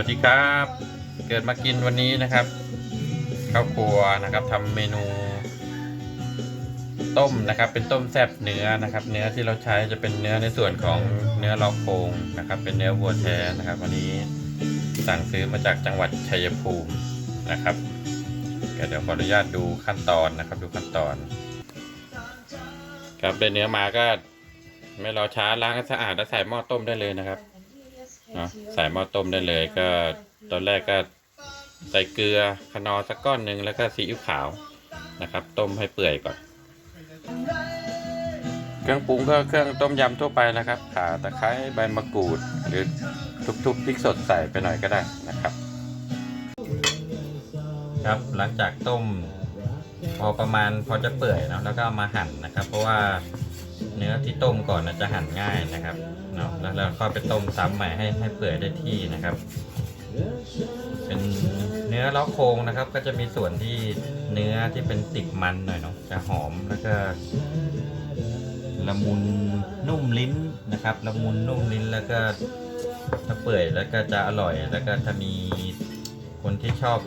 วัสดีครับ เกิดมากินวันนี้นะครับข้าวครัวนะครับทำเมนู ต้มนะครับ เป็นต้มแซบเนื้อนะครับ เนื้อที่เราใช้จะเป็นเนื้อในส่วนของเนื้อลอกโครงนะครับ เป็นเนื้อวัวแท้นะครับ วันนี้สั่งซื้อมาจากจังหวัดชัยภูมินะครับเดี๋ยวขออนุญาตดูขั้นตอนนะครับ ดูขั้นตอน ครับได้เนื้อมาก็ไม่รอช้าล้างให้สะอาดแล้วใส่หม้อต้มได้เลยนะครับ เนาะใส่หม้อต้มได้เลยก็ตอนแรกก็ใส่เกลือคนอร์สักก้อนหนึ่งแล้วก็ซีอิ๊วขาวนะครับ ต้มให้เปื่อยก่อน เครื่องปรุงก็เครื่องต้มยำทั่วไปนะครับข่าตะไคร้ใบมะกรูด หรือทุบๆพริกสดใส่ไปหน่อยก็ได้นะครับ ครับหลังจากต้มพอประมาณพอจะเปื่อยเนาะแล้วก็เอามาหั่นนะครับ เพราะว่า เนื้อที่ต้มก่อนนะจะหั่นง่ายนะครับเนาะแล้วเราก็ไปต้มซ้ำใหม่ให้ให้เปื่อยได้ที่นะครับ เป็นเนื้อล้อโครงนะครับ ก็จะมีส่วนที่เนื้อที่เป็นติดมันหน่อยเนาะจะหอมแล้วก็ละมุนนุ่มลิ้นนะครับละมุนนุ่มลิ้นแล้วก็ถ้าเปื่อยแล้วก็จะอร่อย แล้วก็ถ้ามีคนที่ชอบ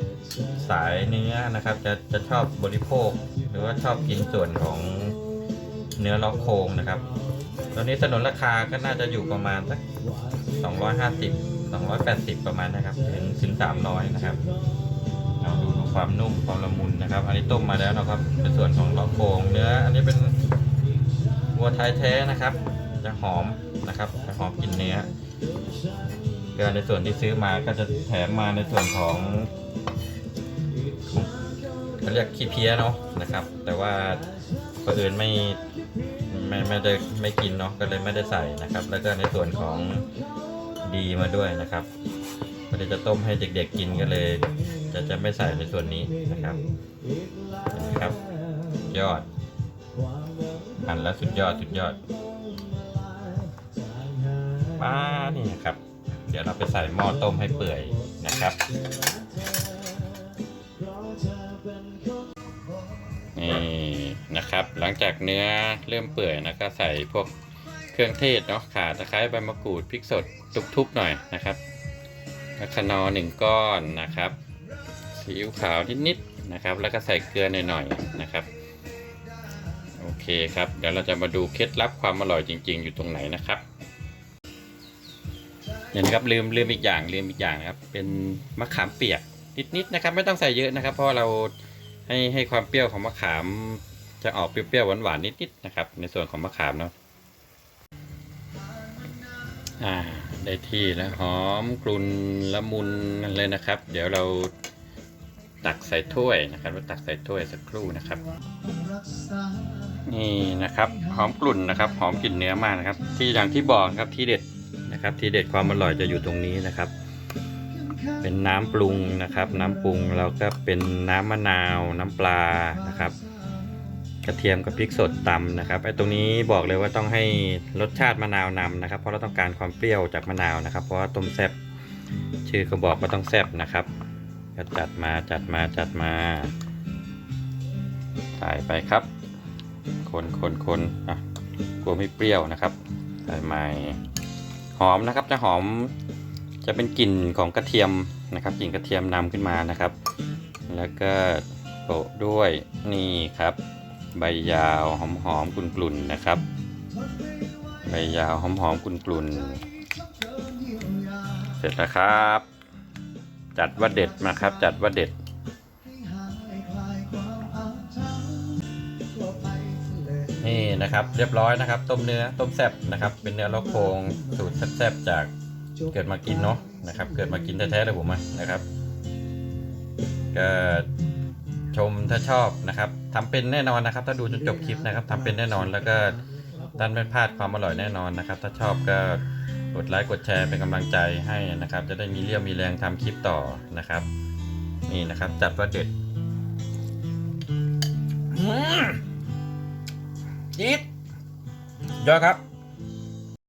สายเนื้อนะครับ จะจะชอบบริโภค หรือว่าชอบกินส่วนของ เนื้อล้อกโครงนะครับตอนนี้สนนราคาก็น่าจะอยู่ประมาณสัก250 280 ประมาณนะครับ ถึงถึง300 นะครับเราดูความนุ่มความละมุนนะครับ อันนี้ต้มมาแล้วนะครับ เป็นส่วนของล้อกโครงเนื้อ อันนี้เป็นวัวไทยแท้นะครับ จะหอมนะครับ จะหอมกลินเนื้อก็ในส่วนที่ซื้อมาก็จะแถมมาในส่วนของของเขาเรียกขี้เพี้ยเนาะนะครับ แต่ว่า คนอื่นไม่ไม่ไม่ได้ไม่กินเนาะก็เลยไม่ได้ใส่นะครับ แล้วก็ในส่วนของดีมาด้วยนะครับไม่ได้จะต้มให้เด็กๆกินก็เลย จะจะไม่ใส่ในส่วนนี้นะครับนไหมครับ ยอดหั่นแล้วสุดยอดสุดยอดมานี่ครับ เดี๋ยวเราไปใส่หม้อต้มให้เปื่อยนะครับนี่ นะครับ หลังจากเนื้อเริ่มเปื่อยนะก็ใส่พวกเครื่องเทศเนาะข่าตะไคร้ใบมะกรูดพริกสดทุบๆหน่อยนะครับแล้วคนอหนึ่งก้อนนะครับซีอิ๊วขาวนิดๆนะครับ แล้วก็ใส่เกลือหน่อยๆนะครับโอเคครับ เดี๋ยวเราจะมาดูเคล็ดลับความอร่อยจริง ๆ อยู่ตรงไหนนะครับเนี่ยนะครับลืมลืมอีกอย่างลืมอีกอย่างนะครับ เป็นมะขามเปียกนิดๆนะครับ ไม่ต้องใส่เยอะนะครับ เพราะเราให้ให้ความเปรี้ยวของมะขาม จะออกเปรี้ยวๆหวานๆนิดๆนะครับ ในส่วนของมะขามเนาะอ่าได้ที่แล้วหอมกลุ่นละมุนเลยนะครับ เดี๋ยวเราตักใส่ถ้วยนะครับเราตักใส่ถ้วยสักครู่นะครับ นี่นะครับหอมกลุ่นนะครับ หอมกลิ่นเนื้อมากนะครับ ที่อย่างที่บอกครับที่เด็ดนะครับ ที่เด็ดความอร่อยจะอยู่ตรงนี้นะครับ เป็นน้ำปรุงนะครับ น้ำปรุงเราก็เป็นน้ำมะนาว น้ำปลานะครับ กระเทียมกับพริกสดตำนะครับไอ้ตรงนี้บอกเลยว่าต้องให้รสชาติมะนาวนำนะครับ เพราะเราต้องการความเปรี้ยวจากมะนาวนะครับ เพราะว่าต้มแซ่บชื่อก็บอกว่าต้องแซ่บนะครับ ก็จัดมาจัดมาจัดมาใส่ไปครับ คนคนคนอะกลัวไม่เปรี้ยวนะครับใส่ใหม่หอมนะครับจะหอมจะเป็นกลิ่นของกระเทียมนะครับกลิ่นกระเทียมนำขึ้นมานะครับ แล้วก็โปะด้วยนี่ครับ ใบยาวหอมๆกลุ่นๆนะครับ ใบยาวหอมๆกลุ่นๆ เสร็จแล้วครับ จัดว่าเด็ดมาครับ จัดว่าเด็ดนี่นะครับเรียบร้อยนะครับ ต้มเนื้อต้มแซ่บนะครับ เป็นเนื้อล็อกโครงสูตรแซ่บๆจากเกิดมากินเนาะนะครับ เกิดมากินแท้ๆเลยผมนะครับก็ ชมถ้าชอบนะครับทำเป็นแน่นอนนะครับ ถ้าดูจนจบคลิปนะครับทำเป็นแน่นอนแล้วก็ท่านไม่พลาดความอร่อยแน่นอนนะครับ ถ้าชอบก็กดไลค์กดแชร์เป็นกำลังใจให้นะครับ จะได้มีเรี่ยวมีแรงทำคลิปต่อนะครับ นี่นะครับ จัดว่าเด็ดอืมจี๊ดยอดครับ